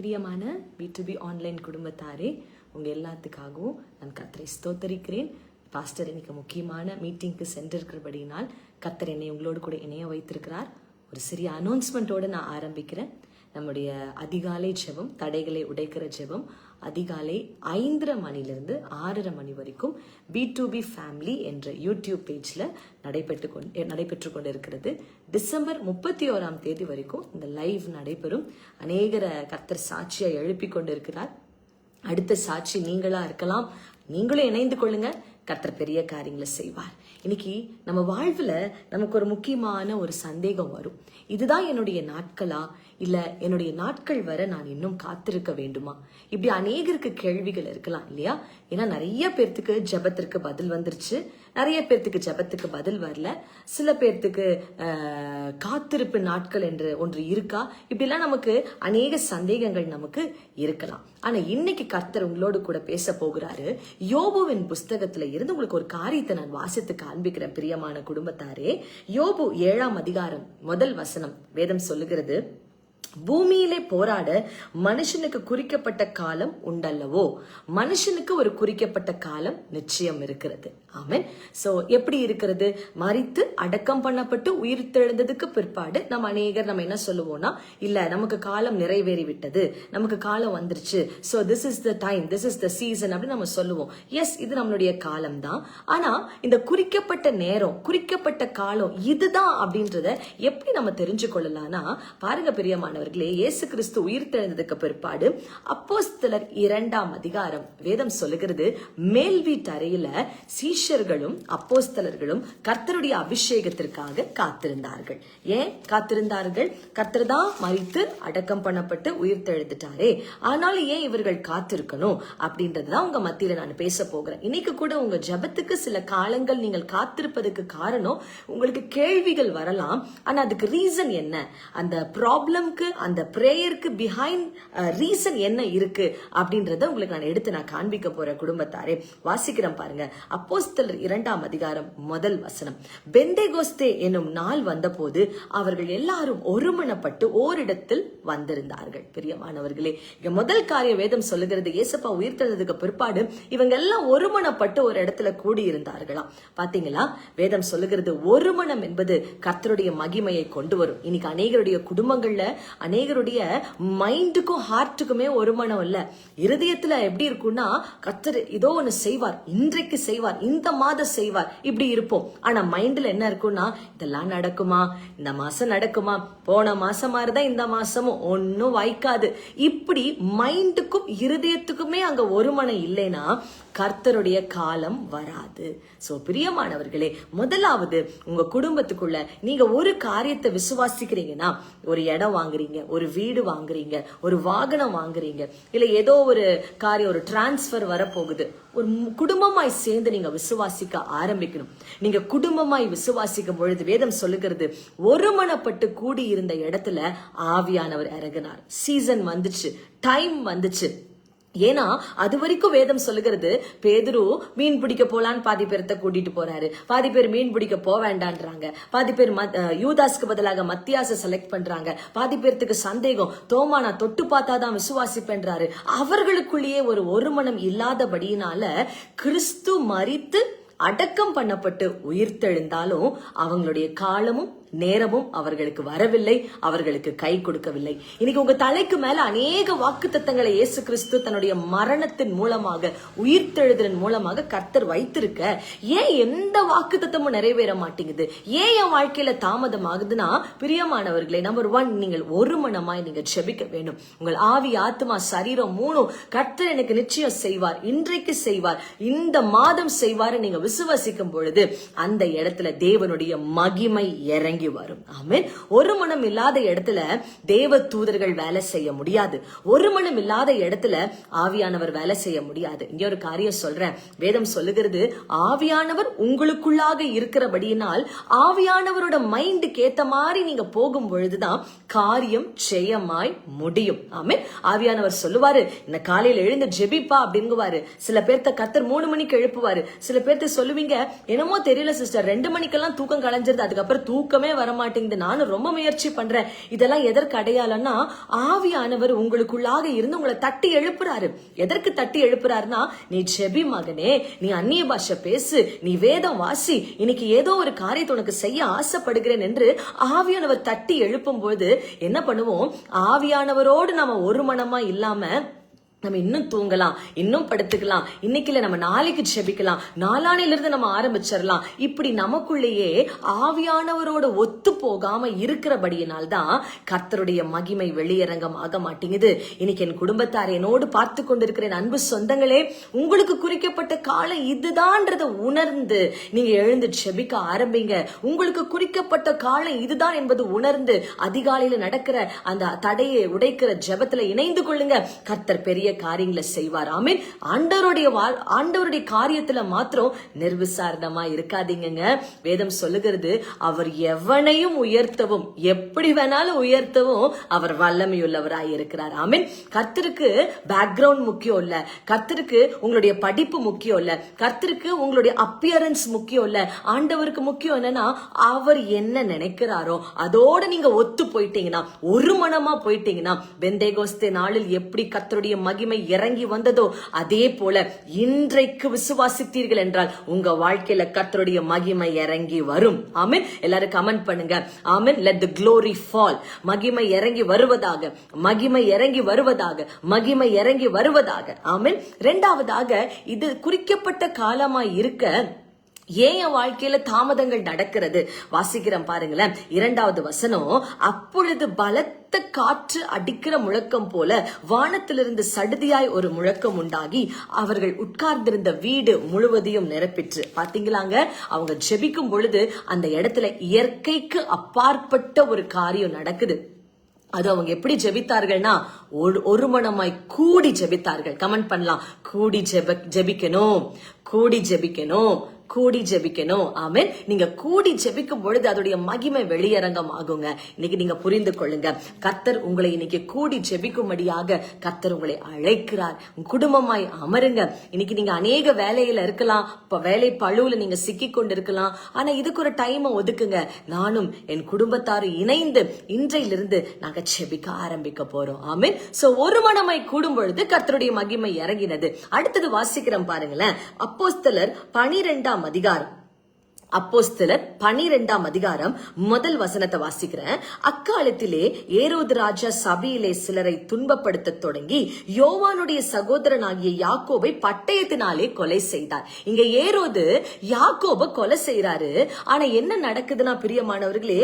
பிரியமான B to B online குடும்பத்தாரே உங்கள் எல்லாத்துக்காகவும் நான் கத்தரை ஸ்தோத்தரிக்கிறேன். பாஸ்டர் இன்னைக்கு முக்கியமான மீட்டிங்க்கு சென்றிருக்கிறபடியினால் கத்தர் என்னை உங்களோடு கூட இணைய வைத்திருக்கிறார். ஒரு சிறிய அனௌன்ஸ்மெண்ட்டோடு நான் ஆரம்பிக்கிறேன். நம்முடைய அதிகாலை ஜெபம் தடைகளை உடைக்கிற ஜெபம் அதிகாலை ஐந்தரை மணிலிருந்து ஆறரை மணி வரைக்கும் பி டு பி ஃபேமிலி என்ற யூடியூப் பேஜில் நடைபெற்று கொண்டு நடைபெற்று கொண்டு இருக்கிறது டிசம்பர் முப்பத்தி ஓராம் தேதி வரைக்கும் இந்த லைவ் நடைபெறும். அநேகர கர்த்தர் சாட்சியை எழுப்பி கொண்டிருக்கிறார். அடுத்த சாட்சி நீங்களா இருக்கலாம். நீங்களும் இணைந்து கொள்ளுங்கள் கர்த்தர் பெரிய காரியங்களை செய்வார். இன்னைக்கு நம்ம வாழ்வில் நமக்கு ஒரு முக்கியமான ஒரு சந்தேகம் வரும். இதுதான் என்னுடைய நாட்களா? இல்லை என்னுடைய நாட்கள் வர நான் இன்னும் காத்திருக்க வேண்டுமா? இப்படி அநேகருக்கு கேள்விகள் இருக்கலாம் இல்லையா? ஏன்னா நிறைய பேர்த்துக்கு ஜெபத்திற்கு பதில் வந்துருச்சு. நிறைய பேர்த்துக்கு ஜெபத்துக்கு பதில் வரல. சில பேர்த்துக்கு காத்திருப்பு நாட்கள் என்று ஒன்று இருக்கா? இப்படிலாம் நமக்கு அநேக சந்தேகங்கள் நமக்கு இருக்கலாம். ஆனா இன்னைக்கு கர்த்தர் உங்களோடு கூட பேச போகிறாரு. யோபுவின் புஸ்தகத்துல இருந்து உங்களுக்கு ஒரு காரியத்தை நான் வாசித்து காண்பிக்கிறேன் பிரியமான குடும்பத்தாரே. யோபு ஏழாம் அதிகாரம் முதல் வசனம் வேதம் சொல்லுகிறது பூமியிலே போராட மனுஷனுக்கு குறிக்கப்பட்ட காலம் உண்டல்லவோ? மனுஷனுக்கு ஒரு குறிக்கப்பட்ட காலம் நிச்சயம் இருக்கிறது. ஆமென். சோ எப்படி இருக்கிறது? மறித்து அடக்கம் பண்ணப்பட்டு உயிர் தெழுந்ததுக்கு பிற்பாடு நம்ம அநேகர் நம்ம என்ன சொல்லுவோம்னா இல்ல நமக்கு காலம் நிறைவேறி விட்டது நமக்கு காலம் வந்துருச்சு. So this is the time this is the season அப்படின்னு நம்ம சொல்லுவோம். எஸ் இது நம்மளுடைய காலம் தான் ஆனா இந்த குறிக்கப்பட்ட நேரம் குறிக்கப்பட்ட காலம் இதுதான் அப்படின்றத எப்படி நம்ம தெரிஞ்சு கொள்ளலாம்னா பாருங்க பிரியமானவர்களே இயேசு கிறிஸ்து உயிர் தெழுந்ததுக்கு பிற்பாடு அப்போஸ்தலர் இரண்டாம் அதிகாரம் வேதம் சொல்லுகிறது மேல் வீட்டு அறையில சீஷர்களும் அப்போஸ்தலர்களும் கர்த்தருடைய அபிஷேகத்திற்காக காத்திருந்தார்கள். ஏன் காத்திருந்தார்கள்? கர்த்தர் தான் மறித்து அடக்கம் பண்ணப்பட்டு உயிர் தெழுந்துட்டாரே ஆனாலும் ஏன் இவர்கள் காத்திருக்கணும்? அப்படின்றதுதான் உங்க மத்தியில நான் பேச போகிறேன். இன்னைக்கு கூட உங்க ஜெபத்துக்கு சில காலங்கள் நீங்கள் காத்திருப்பதுக்கு காரணம் உங்களுக்கு கேள்விகள் வரலாம். ஆனா அதுக்கு ரீசன் என்ன? அந்த ப்ராப்ளம்க்கு அந்த ப்ரேயருக்கு பிஹைண்ட் ரீசன் என்ன இருக்கு? அப்படின்றத உங்களுக்கு நான் எடுத்து நான் காண்பிக்க போற குடும்பத்தாரே. வாசிக்கிறேன் பாருங்க. அப்போஸ்தலர் இரண்டாம் அதிகாரம் முதல் வசனம். பெந்தேகோஸ்தே என்னும் நாள் வந்தபோது அவர்கள் எல்லாரும் ஒருமனப்பட்டு ஓரிடத்தில் வந்திருந்தார்கள். பிரியமானவர்களே இங்க முதல் காரிய வேதம் சொல்லுகிறது. ஏசப்பா உயிர்த்தெழுந்ததுக்கு பிற்பாடு இவங்க எல்லாம் ஒருமனப்பட்டு ஒரு இடத்துல கூடி பாத்தீங்களா? வேதம் சொல்லுகிறது ஒருமனம் என்பது கர்த்தருடைய மகிமையை கொண்டு வரும் இன்னைக்கு அநேகருடைய குடும்பங்கள்ல அநேகருடைய மைண்டுக்கும் ஹார்ட்டுக்குமே ஒருமனம் இல்ல. இருதயத்துல எப்படி இருக்கும்னா கர்த்தர் இதோ ஒண்ணு செய்வார். இன்றைக்கு செய்வார். இந்த மாதம் செய்வார். இப்படி இருப்போம். ஆனா மைண்ட்ல என்ன இருக்கும்னா இதெல்லாம் நடக்குமா? இந்த மாசம் நடக்குமா? போன மாசம் மாதிரிதான் இந்த மாசமும். ஒன்னும் வாய்க்காது. இப்படி மைண்டுக்கும் இருதயத்துக்குமே அங்க ஒரு மனம் இல்லைன்னா கர்த்தருடைய காலம் வராது. ஸோ பிரியமானவர்களே முதலாவது உங்க குடும்பத்துக்குள்ள நீங்க ஒரு காரியத்தை விசுவாசிக்கிறீங்கன்னா ஒரு இடம் வாங்குறீங்க ஒரு வீடு வாங்குறீங்க ஒரு வாகனம் வாங்குறீங்க இல்ல ஏதோ ஒரு காரியம் ஒரு டிரான்ஸ்ஃபர் வரப்போகுது ஒரு குடும்பமாய் சேர்ந்து நீங்க விசுவாசிக்க ஆரம்பிக்கணும். நீங்க குடும்பமாய் விசுவாசிக்கும் பொழுது வேதம் சொல்லுகிறது ஒருமனப்பட்டு கூடி இருந்த இடத்துல ஆவியானவர் இறங்கினார். சீசன் வந்துச்சு டைம் வந்துச்சு. ஏன்னா அது வரைக்கும் வேதம் சொல்லுகிறது பேதுரு மீன் பிடிக்க போலான்னு பாதி பேர்த்த கூட்டிட்டு போறாரு. பாதி பேர் மீன் பிடிக்க போக வேண்டான்றாங்க. பாதி பேர் மத்- யூதாஸ்க்கு பதிலாக மத்தியாச செலக்ட் பண்றாங்க. பாதி பேர்த்துக்கு சந்தேகம். தோமா நான் தொட்டு பார்த்தாதான் விசுவாசிப்பேன்றாரு. அவர்களுக்குள்ளேயே ஒரு ஒருமனம் இல்லாதபடியினால கிறிஸ்து மறித்து அடக்கம் பண்ணப்பட்டு உயிர்த்தெழுந்தாலும் அவங்களுடைய காலமும் நேரமும் அவர்களுக்கு வரவில்லை அவர்களுக்கு கை கொடுக்கவில்லை. இன்னைக்கு உங்க தலைக்கு மேல அநேக வாக்குத்தத்தங்களை இயேசு கிறிஸ்து தன்னுடைய மரணத்தின் மூலமாக உயிர்த்தெழுதலின் மூலமாக கர்த்தர் வைத்திருக்க ஏன் எந்த வாக்குத்தத்தமும் நிறைவேற மாட்டேங்குது? ஏன் என் வாழ்க்கையில தாமதம் ஆகுதுன்னா பிரியமானவர்களே நம்பர் ஒன் நீங்கள் ஒரு மனமாய் நீங்க ஜெபிக்க வேண்டும். உங்கள் ஆவி ஆத்மா சரீரம் மூணும் கர்த்தர் எனக்கு நிச்சயம் செய்வார் இன்றைக்கு செய்வார். இந்த மாதம் செய்வார் நீங்க விசுவாசிக்கும் பொழுது அந்த இடத்துல தேவனுடைய மகிமை இறங்கி வரும். ஆமீன். ஒரு மனம் இல்லாத இடத்துல தேவ தூதர்கள் வேலை செய்ய முடியாது. ஒரு மனம் இல்லாத இடத்துல ஆவியானவர் வேலை செய்ய முடியாது. இங்க ஒரு காரியம் சொல்றேன். வேதம் சொல்லுகிறது ஆவியானவர் உங்களுக்குள்ளாக இருக்கிறபடியினால் ஆவியானவரோட மைண்டுக்கு ஏத்த மாதிரி நீங்க போகும் பொழுதுதான் காரியம் ஜெயமாய் முடியும். ஆமீன். ஆவியானவர் சொல்லுவாரு இந்த காலையில எழுந்து ஜெபிப்பா அப்படிங்குவாரு. சில பேர்த்த கத்தர் மூணு மணிக்கு எழுப்புவாரு. சில பேர்த்த சொல்லுவீங்க என்னமோ தெரியல சிஸ்டர் ரெண்டு மணிக்கெல்லாம் தூக்கம் கலைஞ்சிருது. அதுக்கப்புறம் தூக்கமே வரவே வர மாட்டேங்குது நானும் ரொம்ப முயற்சி பண்றேன். இதெல்லாம் எதற்கு அடையாளம்னா ஆவியானவர் உங்களுக்குள்ளாக இருந்து உங்களை தட்டி எழுப்புறாரு. எதற்கு தட்டி எழுப்புறாருன்னா நீ ஜெபி மகனே நீ அந்நிய பாஷை பேசு நீ வேதம் வாசி இன்னைக்கு ஏதோ ஒரு காரியத்தை உனக்கு செய்ய ஆசைப்படுகிறேன் என்று ஆவியானவர் தட்டி எழுப்பும் போது என்ன பண்ணுவோம்? ஆவியானவரோடு நாம ஒரு மனமா இல்லாம நம்ம இன்னும் தூங்கலாம் இன்னும் படுத்துக்கலாம் இன்னைக்கு இல்ல நம்ம நாளைக்கு செபிக்கலாம் நாளானையில இருந்து நம்ம ஆரம்பிச்சிடலாம். இப்படி நமக்குள்ளேயே ஆவியானவரோட ஒத்து போகாம இருக்கிறபடியினால் தான் கர்த்தருடைய மகிமை வெளியரங்கம் ஆக மாட்டேங்குது. இன்னைக்கு என் குடும்பத்தார் என்னோடு பார்த்து கொண்டிருக்கிற அன்பு சொந்தங்களே உங்களுக்கு குறிக்கப்பட்ட காலம் இதுதான்றத உணர்ந்து நீங்க எழுந்து செபிக்க ஆரம்பிங்க. உங்களுக்கு குறிக்கப்பட்ட காலம் இதுதான் என்பது உணர்ந்து அதிகாலையில நடக்கிற அந்த தடையை உடைக்கிற ஜெபத்துல இணைந்து கொள்ளுங்க. கர்த்தர் பெரிய காரியங்களை செய்வார். ஆமீன். ஆண்டவருடைய ஆண்டவருடைய காரியத்துல மாத்திரம் நிர்விசாரணமா இருக்காதீங்க வேதம் சொல்லுகிறது அவர் எவனையும் உயர்த்தவும் எப்படி வேணாலும் உயர்த்தவும் அவர் வல்லமையுள்ளவராய் இருக்கிறார். ஆமீன். கர்த்தருக்கு பேக்ரவுண்ட் முக்கியம் இல்ல. கர்த்தருக்கு உங்களுடைய படிப்பு முக்கியம் இல்ல. கர்த்தருக்கு உங்களுடைய அப்பியரன்ஸ் முக்கியம் இல்ல. ஆண்டவருக்கு முக்கியம் என்னன்னா அவர் என்ன நினைக்கிறாரோ அதோட நீங்க ஒத்து போயிட்டீங்கன்னா ஒரு மனமா போயிட்டீங்கன்னா பெந்தேகோஸ்தே நாளில் எப்படி கர்த்தருடைய மகிமை இறங்கி வந்ததோ அதே போல இன்றைக்கு விசுவாசித்தீர்கள் என்றால் உங்க வாழ்க்கையில கத்தருடைய மகிமை இறங்கி வரும். ஆமீன். எல்லாரும் கமெண்ட் பண்ணுங்க. ஆமீன். லெட் தி க்ளோரி ஃபால் மகிமை இறங்கி வருவதாக மகிமை இறங்கி வருவதாக மகிமை இறங்கி வருவதாக. ஆமீன். இரண்டாவதாக இது குறிக்கப்பட்ட காலமா இருக்க ஏன் என் வாழ்க்கையில தாமதங்கள் நடக்கிறது? வாசிக்கிறேன் பாருங்களேன். இரண்டாவது வசனம் அப்பொழுது பலத்த காற்று அடிக்கிற முழக்கம் போல வானத்திலிருந்து சடுதியாய் ஒரு முழக்கம் உண்டாகி அவர்கள் உட்கார்ந்திருந்த வீடு முழுவதையும் நிரப்பிற்று. பாத்தீங்களாங்க? அவங்க ஜெபிக்கும் பொழுது அந்த இடத்துல இயற்கைக்கு அப்பாற்பட்ட ஒரு காரியம் நடக்குது. அது அவங்க எப்படி ஜெபித்தார்கள்னா ஒரு ஒரு மனமாய் கூடி ஜெபித்தார்கள். கமெண்ட் பண்ணலாம். கூடி ஜெப ஜெபிக்கணும். கூடி ஜெபிக்கணும். கூடி ஜெபிக்கணும். ஆமென். நீங்க கூடி ஜெபிக்கும் பொழுது அதோடைய மகிமை வெளியரங்கம் ஆகுங்க இன்னைக்கு நீங்க புரிந்து கொள்ளுங்க. கர்த்தர் உங்களை இன்னைக்கு கூடி ஜெபிக்கும்படியாக கர்த்தர் உங்களை அழைக்கிறார். குடும்பமாய் அமருங்க. இன்னைக்கு நீங்க அநேக வேலையில இருக்கலாம். இப்ப வேலை பழுவுல நீங்க சிக்கி கொண்டு இருக்கலாம் ஆனா இதுக்கு ஒரு டைமை ஒதுக்குங்க. நானும் என் குடும்பத்தாரும் இணைந்து இன்றையிலிருந்து நாங்க செபிக்க ஆரம்பிக்க போறோம். ஆமீன். சோ ஒரு மனமாய் கூடும் பொழுது கர்த்தருடைய மகிமை இறங்கினது. அடுத்தது வாசிக்கிறோம் பாருங்களேன். அப்போஸ்தலர் பனிரெண்டாம் அதிகாரம். அப்போஸ்தலர் பனிரெண்டாம் அதிகாரம் முதல் வசனத்தை வாசிக்கிறேன். அக்காலத்திலே ஏரோது ராஜா சபையிலே சிலரை துன்பப்படுத்த தொடங்கி யோவானுடைய சகோதரனாகிய யாக்கோபை பட்டயத்தினாலே கொலை செய்தார். இங்க ஏரோது யாக்கோப கொலை செய்யறாரு ஆனா என்ன நடக்குதுன்னா பிரியமானவர்களே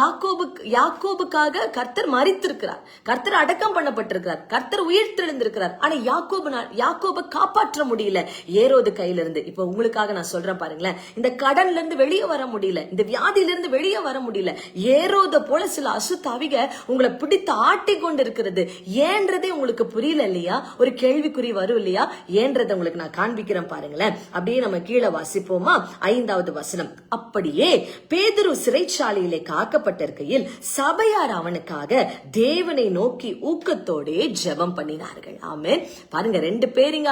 யாக்கோபு யாக்கோபுக்காக கர்த்தர் மறித்திருக்கிறார் கர்த்தர் அடக்கம் பண்ணப்பட்டிருக்கிறார். கர்த்தர் உயிர்த்தெழுந்திருக்கிறார். ஆனா யாக்கோபு யாக்கோப காப்பாற்ற முடியல ஏரோது கையில இருந்து இப்ப உங்களுக்காக நான் சொல்றேன் பாருங்களேன். இந்த கடன் கடன்ல இருந்து வெளியே வர முடியல. இந்த வியாதியில இருந்து வெளியே வர முடியல. ஏறோத போல சில அசுத்தாவிக உங்களை பிடித்து ஆட்டி கொண்டு இருக்கிறது ஏன்றதே உங்களுக்கு புரியல இல்லையா? ஒரு கேள்விக்குறி வரும் இல்லையா? ஏன்றதை உங்களுக்கு நான் காண்பிக்கிறேன் பாருங்களேன். அப்படியே நம்ம கீழே வாசிப்போமா? ஐந்தாவது வசனம். அப்படியே பேதுரு சிறைச்சாலையிலே காக்கப்பட்டிருக்கையில் சபையார் அவனுக்காக தேவனை நோக்கி ஊக்கத்தோடே ஜெபம் பண்ணினார்கள். ஆமே பாருங்க ரெண்டு பேருங்க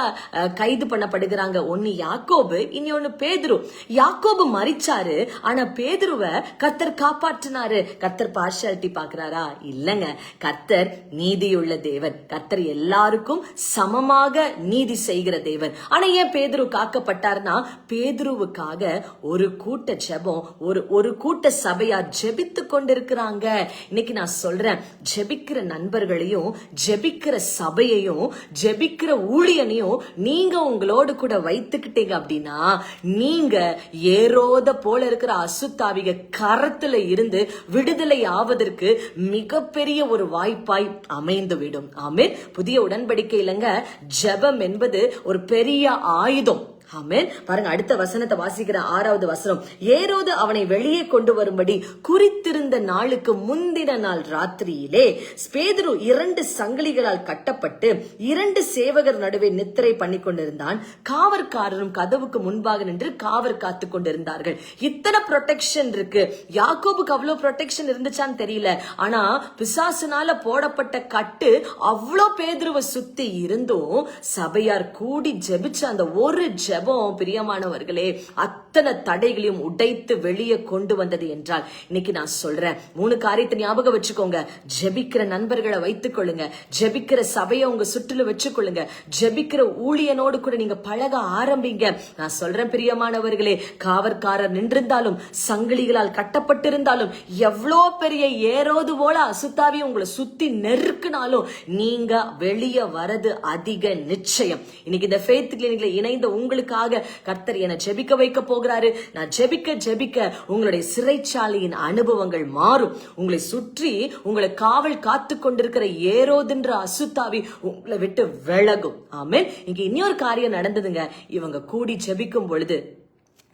கைது பண்ணப்படுகிறாங்க. ஒன்னு யாக்கோபு இனி ஒன்னு பேதுரு. யாக்கோபு மறிச்சாரு. ஆனா பேதுருவ கத்தர் காப்பாற்றினாரு. கத்தர் பார்ஷாலிட்டி பாக்குறாரா இல்லங்க. கத்தர் நீதியுள்ள தேவன். கத்தர் எல்லாருக்கும் சமமாக நீதி செய்கிற தேவன். ஆனா ஏன் பேதுரு காக்கப்பட்டார்னா பேதுருவுக்காக ஒரு கூட்ட ஜெபம் ஒரு ஒரு கூட்ட சபையார் ஜெபித்து கொண்டிருக்கிறாங்க. இன்னைக்கு நான் சொல்றேன் ஜெபிக்கிற நண்பர்களையும் ஜெபிக்கிற சபையையும் ஜெபிக்கிற ஊழியனையும் நீங்க உங்களோடு கூட வைத்துக்கிட்டீங்க அப்படின்னா நீங்க ஏரோத போல இருக்கிற அசுத்தாவிக கரத்துல இருந்து விடுதலை ஆவதற்கு மிகப்பெரிய ஒரு வாய்ப்பாய் அமைந்து விடும் புதிய உடன்படிக்கை இல்லைங்க ஜெபம் என்பது ஒரு பெரிய ஆயுதம். ஆமென். பாருங்க அடுத்த வசனத்தை வாசிக்கிற ஆறாவது வசனம். ஏரோது அவனை வெளியே கொண்டு வரும்படி குறித்திருந்த நாளுக்கு முந்தின நாள் ராத்திரியிலே பேதுரு இரண்டு சங்கிலிகளால் கட்டப்பட்டு இரண்டு சேவகர் நடுவே நித்திரை பண்ணி கொண்டிருந்தான் காவற்காரரும் கதவுக்கு முன்பாக நின்று காவற் காத்து கொண்டிருந்தார்கள். இத்தனை ப்ரொடெக்ஷன் இருக்கு. யாக்கோபுக்கு அவ்வளவு ப்ரொடெக்ஷன் இருந்துச்சான்னு தெரியல. ஆனா பிசாசுனால போடப்பட்ட கட்டு அவ்வளோ பேதுருவை சுத்தி இருந்தும் சபையார் கூடி ஜெபிச்ச அந்த ஒரு ஜெப ஜபம் பிரியமானவர்களே அத்தனை தடைகளையும் உடைத்து வெளியே கொண்டு வந்தது என்றால் இன்னைக்கு நான் சொல்றேன். மூணு காரியத்தை ஞாபகம் வச்சுக்கோங்க. ஜெபிக்கிற நண்பர்களை வைத்துக் கொள்ளுங்க. ஜெபிக்கிற சபையை உங்க சுற்றில வச்சுக்கொள்ளுங்க ஜெபிக்கிற ஊழியனோடு கூட நீங்க பழக ஆரம்பிங்க. நான் சொல்றேன் பிரியமானவர்களே காவற்காரர் நின்றிருந்தாலும் சங்கிலிகளால் கட்டப்பட்டிருந்தாலும் எவ்வளோ பெரிய ஏரோது போல அசுத்தாவி உங்களை சுத்தி நெருக்குனாலும் நீங்க வெளியே வரது அதிக நிச்சயம். இன்னைக்கு இந்த ஃபேத் கிளினிக்ல இணைந்த உங்களுக்காக கர்த்தர் என்னை ஜெபிக்க வைக்க போகிறாரு. நான் ஜெபிக்க ஜெபிக்க உங்களுடைய சிறைச்சாலையின் அனுபவங்கள் மாறும். உங்களை சுற்றி உங்களை காவல் காத்து கொண்டிருக்கிற ஏரோதுன்ற அசுத்தாவி உங்களை விட்டு விலகும். ஆமே இங்க இன்னொரு காரியம் நடந்ததுங்க. இவங்க கூடி ஜெபிக்கும் பொழுது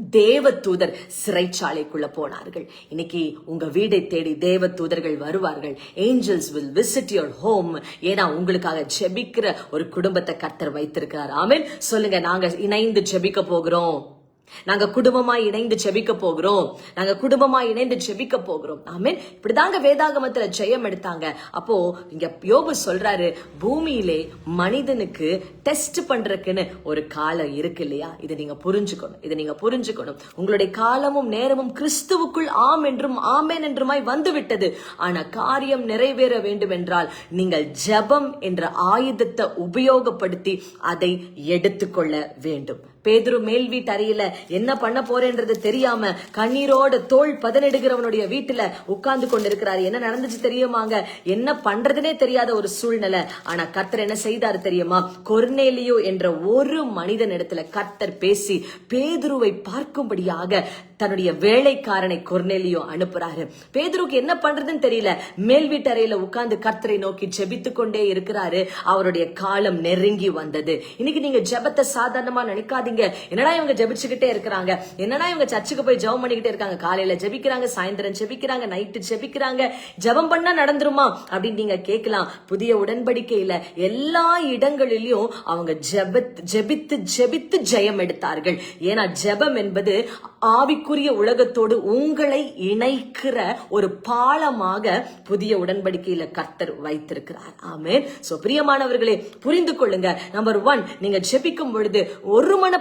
தேவ தூதர் சிறைச்சாலைக்குள்ள போனார்கள். இன்னைக்கு உங்க வீடை தேடி தேவ தூதர்கள் வருவார்கள். Angels will visit your home ஏன்னா உங்களுக்காக ஜெபிக்கிற ஒரு குடும்பத்தை கர்த்தர் வைத்திருக்கிறார். ஆமீன். சொல்லுங்க நாங்க இணைந்து ஜெபிக்க போகிறோம். நாங்க குடும்பமா இணைந்து செபிக்க போகிறோம். நாங்க குடும்பமா இணைந்து செபிக்க போகிறோம். ஆமீன். இப்படிதாங்க வேதாகமத்துல ஜெயம் எடுத்தாங்க. அப்போ இங்க யோபு சொல்றாரு பூமியிலே மனிதனுக்கு டெஸ்ட் பண்றதுக்குன்னு ஒரு காலம் இருக்கு இல்லையா? இதை நீங்க புரிஞ்சுக்கணும். இதை நீங்க புரிஞ்சுக்கணும். உங்களுடைய காலமும் நேரமும் கிறிஸ்துவுக்குள் ஆம் என்றும் ஆமேன் என்றுமாய் வந்து விட்டது ஆனா காரியம் நிறைவேற வேண்டும் என்றால் நீங்கள் ஜெபம் என்ற ஆயுதத்தை உபயோகப்படுத்தி அதை எடுத்துக்கொள்ள வேண்டும். பேதுரு மேல் வீட்டு அறையில என்ன பண்ண போறேன்றது தெரியாம கண்ணீரோட தோல் பதனெடுக்கிறவனுடைய வீட்டுல உட்கார்ந்து கொண்டிருக்கிறாரு. என்ன நடந்துச்சு தெரியுமாங்க? என்ன பண்றதுனே தெரியாத ஒரு சூழ்நிலை. ஆனா கர்த்தர் என்ன செய்தாரு தெரியுமா? கொர்னேலியோ என்ற ஒரு மனிதன் இடத்துல கர்த்தர் பேசி பேதுருவை பார்க்கும்படியாக தன்னுடைய வேலைக்காரனை கொர்னேலியோ அனுப்புறாரு. பேதுருக்கு என்ன பண்றதுன்னு தெரியல. மேல் வீட்டு அறையில உட்கார்ந்து கர்த்தரை நோக்கி ஜெபித்து கொண்டே இருக்கிறாரு. அவருடைய காலம் நெருங்கி வந்தது. இன்னைக்கு நீங்க ஜெபத்தை சாதாரணமா நினைக்காதீங்க. என்னடா இவங்க ஜெபிச்சுக்கிட்டே இருக்கிறாங்க? என்னடா இவங்க சர்ச்சுக்கு போய் ஜெபம் பண்ணிக்கிட்டே இருக்காங்க? காலையில ஜெபிக்கிறாங்க சாயந்தரம் ஜெபிக்கிறாங்க நைட்டு ஜெபிக்கிறாங்க. ஜெபம் பண்ணா நடந்துருமா? அப்படின்னு நீங்க கேட்கலாம். புதிய உடன்படிக்கையில எல்லா இடங்களிலும் அவங்க ஜெபத் ஜெபித்து ஜெபித்து ஜெயம் எடுத்தார்கள். ஏன்னா ஜெபம் என்பது ஆவிக்குரிய உலகத்தோடு உங்களை இணைக்கிற ஒரு பாலமாக புதிய உடன்படிக்கையில கர்த்தர் வைத்திருக்கிறார். ஆமே சோ பிரியமானவர்களே புரிந்து கொள்ளுங்க. நம்பர் ஒன் நீங்க ஜெபிக்கும் பொழுது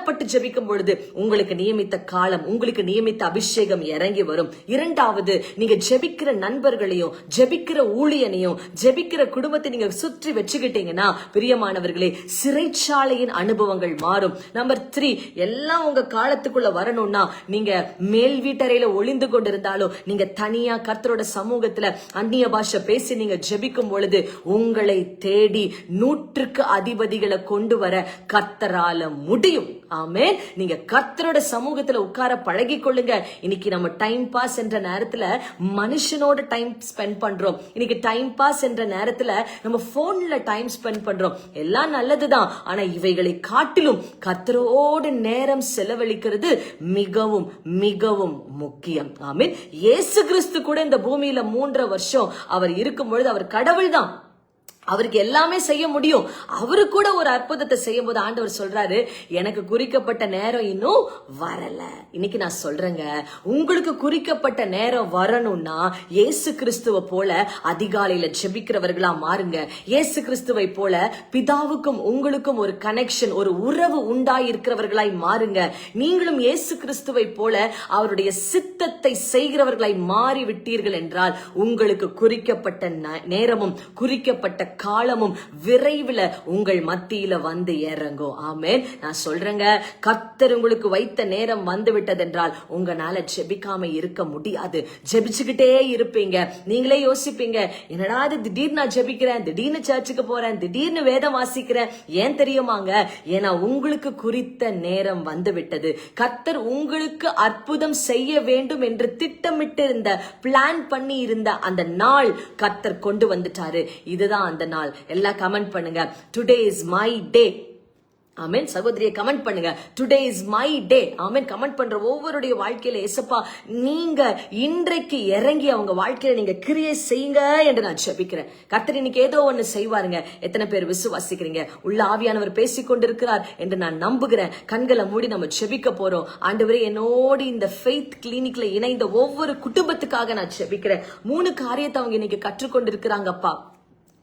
ஒருமனப்பட்டு ஜபிக்கும் பொழுது உங்களுக்கு நியமித்த காலம் உங்களுக்கு நியமித்த அபிஷேகம் இறங்கி வரும். இரண்டாவது நீங்க ஜெபிக்கிற நண்பர்களையும் ஜெபிக்கிற ஊழியனையும் ஜெபிக்கிற குடும்பத்தை நீங்க சுற்றி வச்சுக்கிட்டீங்கன்னா பிரியமானவர்களே சிறைச்சாலையின் அனுபவங்கள் மாறும். நம்பர் த்ரீ எல்லாம் உங்க காலத்துக்குள்ள வரணும்னா நீங்க மேல் வீட்டறையில ஒளிந்து கொண்டிருந்தாலும் நீங்க தனியா கர்த்தரோட சமூகத்துல அந்நிய பாஷை பேசி நீங்க ஜெபிக்கும் பொழுது உங்களை தேடி நூற்றுக்கு அதிபதிகளை கொண்டு வர கர்த்தரால முடியும். ஆமே நீங்க கர்த்தரோட சமூகத்துல உட்கார பழகி கொள்ளுங்க இன்னைக்கு நம்ம டைம் பாஸ் என்ற நேரத்துல மனுஷனோட டைம் ஸ்பெண்ட் பண்றோம். இன்னைக்கு டைம் பாஸ் என்ற நேரத்துல நம்ம போன்ல டைம் ஸ்பெண்ட் பண்றோம். எல்லாம் நல்லதுதான். ஆனா இவைகளை காட்டிலும் கர்த்தரோடு நேரம் செலவழிக்கிறது மிகவும் மிகவும் முக்கியம். ஆமீன். இயேசு கிறிஸ்து கூட இந்த பூமியில மூன்றரை வருஷம் அவர் இருக்கும் பொழுது அவர் கடவுள் தான் அவருக்கு எல்லாமே செய்ய முடியும். அவரு கூட ஒரு அற்புதத்தை செய்யும் போது ஆண்டவர் சொல்றாரு எனக்கு குறிக்கப்பட்ட நேரம் இன்னும் வரல. இன்னைக்கு நான் சொல்றேங்க. உங்களுக்கு குறிக்கப்பட்ட நேரம் வரணும்னா இயேசு கிறிஸ்துவ போல அதிகாலையில ஜெபிக்கிறவர்களா மாறுங்க. இயேசு கிறிஸ்துவை போல பிதாவுக்கும் உங்களுக்கும் ஒரு கனெக்ஷன் ஒரு உறவு உண்டாயிருக்கிறவர்களாய் மாறுங்க. நீங்களும் இயேசு கிறிஸ்துவை போல அவருடைய சித்தத்தை செய்கிறவர்களாய் மாறி விட்டீர்கள் என்றால் உங்களுக்கு குறிக்கப்பட்ட ந- நேரமும் குறிக்கப்பட்ட காலமும் விரைவில் உங்கள் மத்தியில வந்து இறங்கும். ஆமென். நான் சொல்றேங்க கத்தர் உங்களுக்கு வைத்த நேரம் வந்து விட்டதென்றால் உங்களால ஜெபிக்காம இருக்க முடியாது. ஜெபிச்சுக்கிட்டே இருப்பீங்க. நீங்களே யோசிப்பீங்க என்னடா இது திடீர்னு நான் ஜெபிக்கிறேன் திடீர்னு சர்ச்சுக்கு போறேன் திடீர்னு வேதம் வாசிக்கிறேன். ஏன் தெரியுமாங்க? ஏன்னா உங்களுக்கு குறித்த நேரம் வந்து விட்டது கர்த்தர் உங்களுக்கு அற்புதம் செய்ய வேண்டும் என்று திட்டமிட்டு இருந்த பிளான் பண்ணி இருந்த அந்த நாள் கர்த்தர் கொண்டு வந்துட்டாரு. இதுதான் அந்த நாள். எல்லாம் கமெண்ட் பண்ணுங்க. Today is my day amen. சகோதரியை கமெண்ட் பண்ணுங்க. Today is my day amen. Comment பண்ற ஒவ்வொருடைய வாழ்க்கையில எசப்பா நீங்க இன்றைக்கு இறங்கி அவங்க வாழ்க்கையில நீங்க கிரியை செய்யுங்க என்று நான் ஜெபிக்கிறேன். கர்த்தர் இன்னைக்கு ஏதோ ஒண்ணு செய்வாருங்க. எத்தனை பேர் விசுவாசிக்கிறீங்க? உள்ள ஆவியானவர் பேசிக் கொண்டிருக்கிறார் என்று நான் நம்புகிறேன். கண்களை மூடி நம்ம ஜெபிக்க போறோம். ஆண்டவரே என்னோடு இந்த ஃபெய்த் கிளினிக்ல இணைந்த ஒவ்வொரு குடும்பத்துக்காக நான் ஜெபிக்கிறேன். மூணு காரியத்தை அவங்க இன்னைக்கு கற்றுக்கொண்டிருக்கிறாங்கப்பா.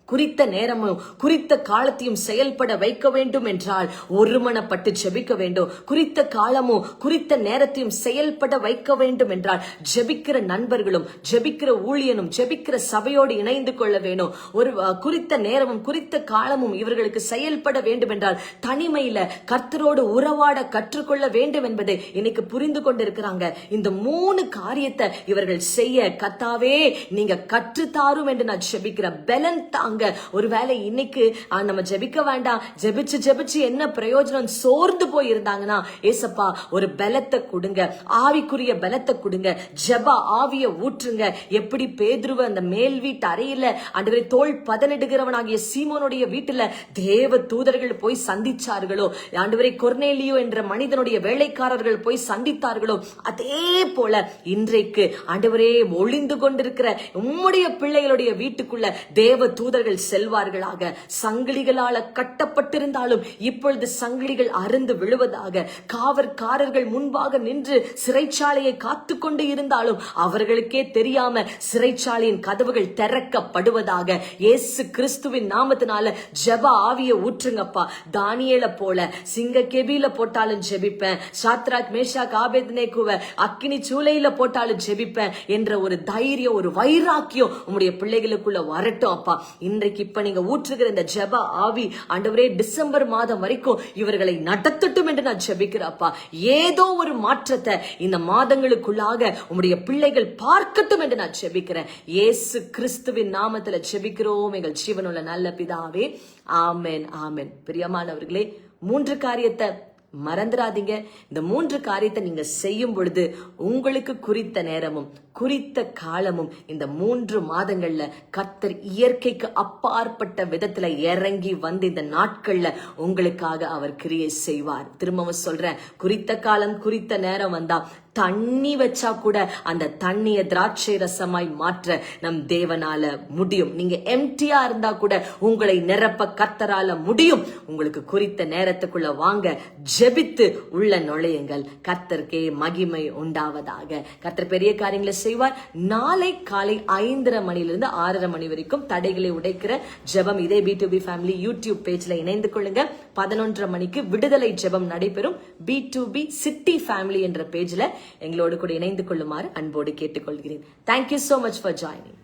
குறித்த நேரமும் குறித்த காலத்தையும் செயல்பட வைக்க வேண்டும் என்றால் ஒருமனப்பட்டு ஜெபிக்க வேண்டும். குறித்த காலமும் குறித்த நேரத்தையும் செயல்பட வைக்க வேண்டும் என்றால் ஜெபிக்கிற நண்பர்களும் ஜெபிக்கிற ஊழியனும் ஜெபிக்கிற சபையோடு இணைந்து கொள்ள வேணும் ஒரு குறித்த நேரமும் குறித்த காலமும் இவர்களுக்கு செயல்பட வேண்டும் என்றால் தனிமையில கர்த்தரோடு உறவாட கற்றுக்கொள்ள வேண்டும் என்பதை இன்னைக்கு புரிந்து கொண்டிருக்கிறாங்க. இந்த மூணு காரியத்தை இவர்கள் செய்ய கத்தாவே நீங்க கற்றுத்தாரும் என்று நான் ஜெபிக்கிற பலன் தாங்க ஒருவேளை இன்னைக்கு நம்ம ஜெபிக்க வேண்டாம். ஜெபிச்சு ஜெபிச்சு என்ன பிரயோஜனம்? சோர்ந்து போய் இருந்தாங்கன்னா ஏசப்பா ஒரு பலத்தை கொடுங்க. ஆவிக்குரிய பலத்தை கொடுங்க. ஜப ஆவிய ஊற்றுங்க. எப்படி பேதுருவ அந்த மேல் வீட்டு அறையில அன்றைய தோல் பதனிடுகிறவனாகிய சீமோனுடைய வீட்டுல தேவ தூதர்கள் போய் சந்திச்சார்களோ? ஆண்டவரை கொர்னேலியோ என்ற மனிதனுடைய வேலைக்காரர்கள் போய் சந்தித்தார்களோ? அதே போல இன்றைக்கு ஆண்டவரே ஒளிந்து கொண்டிருக்கிற உம்முடைய பிள்ளைகளுடைய வீட்டுக்குள்ள தேவ தூதர்கள் அவர்கள் செல்வார்களாக. சங்கிலிகளால கட்டப்பட்டிருந்தாலும் இப்பொழுது சங்கிலிகள் அருந்து விழுவதாக காவற்காரர்கள் முன்பாக நின்று சிறைச்சாலையை காத்து கொண்டு இருந்தாலும் அவர்களுக்கே தெரியாம சிறைச்சாலையின் கதவுகள் திறக்கப்படுவதாக இயேசு கிறிஸ்துவின் நாமத்தினால ஜப ஆவிய ஊற்றுங்கப்பா. தானியல போல சிங்க கெபியில போட்டாலும் ஜெபிப்பேன். சாத்ராக் மேஷா மேஷாக் ஆபேத்னேகுவ அக்கினி சூளையில போட்டாலும் ஜெபிப்பேன் என்ற ஒரு தைரியம் ஒரு வைராக்கியம் உங்களுடைய பிள்ளைகளுக்குள்ள வரட்டும் அப்பா. இன்றைக்கு இப்ப நீங்க ஊற்றுகிற இந்த ஜெப ஆவி ஆண்டவரே டிசம்பர் மாதம் வரைக்கும் இவர்களை நடத்தட்டும் என்று நான் ஜெபிக்கிறப்பா ஏதோ ஒரு மாற்றத்தை இந்த மாதங்களுக்குள்ளாக உங்களுடைய பிள்ளைகள் பார்க்கட்டும் என்று நான் ஜெபிக்கிறேன். ஏசு கிறிஸ்துவின் நாமத்துல ஜெபிக்கிறோம். எங்கள் ஜீவனுள்ள நல்ல பிதாவே. ஆமென் ஆமென். பிரியமானவர்களே மூன்று காரியத்தை மறந்துடாதீங்க இந்த மூன்று காரியத்தை நீங்க செய்யும் பொழுது உங்களுக்கு குறித்த நேரமும் குறித்த காலமும் இந்த மூன்று மாதங்கள்ல கர்த்தர் இயற்கைக்கு அப்பாற்பட்ட விதத்துல இறங்கி வந்து இந்த நாட்கள்ல உங்களுக்காக அவர் கிரியை செய்வார். திரும்பவும் சொல்றேன் குறித்த காலம் குறித்த நேரம் வந்தா தண்ணி வச்சா கூட அந்த தண்ணிய திராட்சை ரசமாய் மாற்ற நம் தேவனால முடியும். நீங்க எம்டியா இருந்தா கூட உங்களை நிரப்ப கத்தரால முடியும். உங்களுக்கு குறித்த நேரத்துக்குள்ள வாங்க ஜெபித்து உள்ள நுழையுங்கள். கத்தர்க்கே மகிமை உண்டாவதாக. கத்தர் பெரிய காரியங்களை செய்வார். நாளை காலை ஐந்தரை மணிலிருந்து ஆறரை மணி வரைக்கும் தடைகளை உடைக்கிற ஜெபம் இதே P to P family YouTube பேஜ்ல இணைந்து கொள்ளுங்க. பதினொன்றரை மணிக்கு விடுதலை ஜெபம் நடைபெறும். P to P city family என்ற பேஜில் எங்களோடு கூட இணைந்து கொள்ளுமாறு அன்போடு கேட்டுக்கொள்கிறேன். Thank you so much for joining